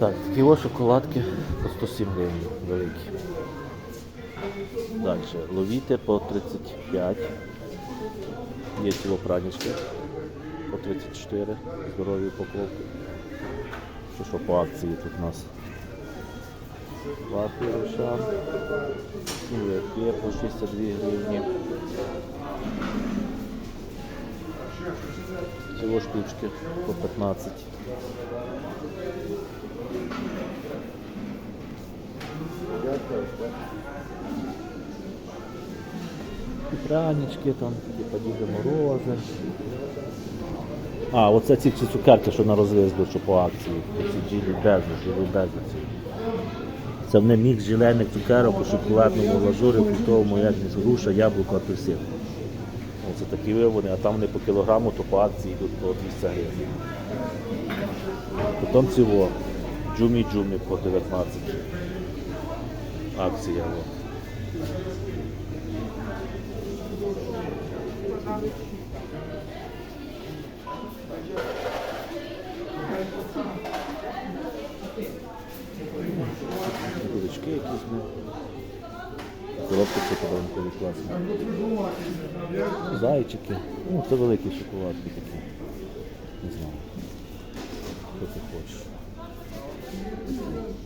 Так, ось шоколадки по 107 гривень великі. Далі. Ловіте по 35. Є ціло пранічки по 34. Здорові упаковки. Що, що по акції тут у нас? Вафлі Рошан. Є по 62 гривні. Всього штучки по 15. І там, типа Діди Морози. А, оце ці цукерки, що на розвіз що по акції. Ці ділі безу, живі безу. Це в них мікс зелених цукерок у шоколадному глазурі, фруктовому, як ніж груша, яблуко, апельсин. Оце такі виводи, а там вони по кілограму, то по акції йдуть по 200 гривень. Потім цього джумі-джумі по 19. Акція. Курочки якісь Коробки це класні. Зайчики. Ну, це великі шоколадки такі.